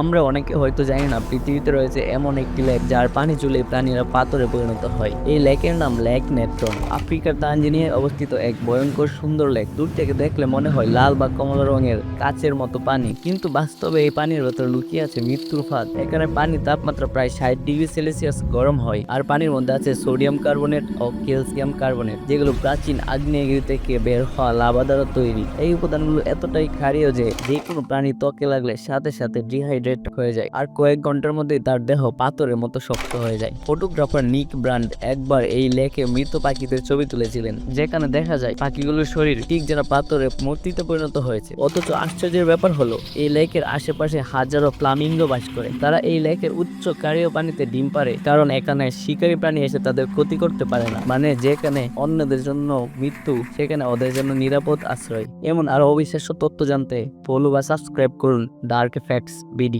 আমরা অনেকে হয়তো জানি না, পৃথিবীতে রয়েছে এমন একটি লেক যার পানি চুলে প্রাণীরা পাথরে পরিণত হয়। এই লেকের নাম লেক নেট্রন। আফ্রিকার তানজিনিয়ায় অবস্থিত এক ভয়ঙ্কর সুন্দর লেক। দূর থেকে দেখলে মনে হয় লাল বা কমলা রঙের কাচের মতো পানি, কিন্তু বাস্তবে এই পানির ভেতর লুকিয়ে আছে মৃত্যুর ফাঁদ। এখানে পানির তাপমাত্রা প্রায় ষাট ডিগ্রি সেলসিয়াস গরম হয়, আর পানির মধ্যে আছে সোডিয়াম কার্বনেট ও ক্যালসিয়াম কার্বনেট, যেগুলো প্রাচীন আগ্নেয়গিরি থেকে বের হওয়া লাভা দ্বারা তৈরি। এই উপাদানগুলো এতটাই ক্ষারীয় যে যে কোনো প্রাণী ত্বকে লাগলে সাথে সাথে ডিহাইড্রেট হয়ে যায়। আর কয়েক ঘণ্টার মধ্যেই তার দেহ পাথরের মতো শক্ত হয়ে যায়। ফটোগ্রাফার নিক ব্রান্ড একবার এই লেকে মৃত পাখিদের ছবি তুলেছিলেন, যেখানে দেখা যায় পাখিগুলোর শরীর ঠিক যেন পাথরে মূর্তিতে পরিণত হয়েছে। অথচ আশ্চর্যের ব্যাপার হলো, এই লেকের আশেপাশে হাজারো ফ্লামিঙ্গো বাস করে। তারা এই লেকের উচ্চ কারীয় পানিতে ডিম পারে, কারণ এখানে শিকারী প্রাণী এসে তাদের ক্ষতি করতে পারে না। মানে যেখানে অন্যদের জন্য মৃত্যু, সেখানে ওদের জন্য নিরাপদ আশ্রয়। এমন আরও অবিশ্বাস্য তথ্য জানতে ফলো বা সাবস্ক্রাইব করুন ডার্ক ফ্যাক্টস ভিডিও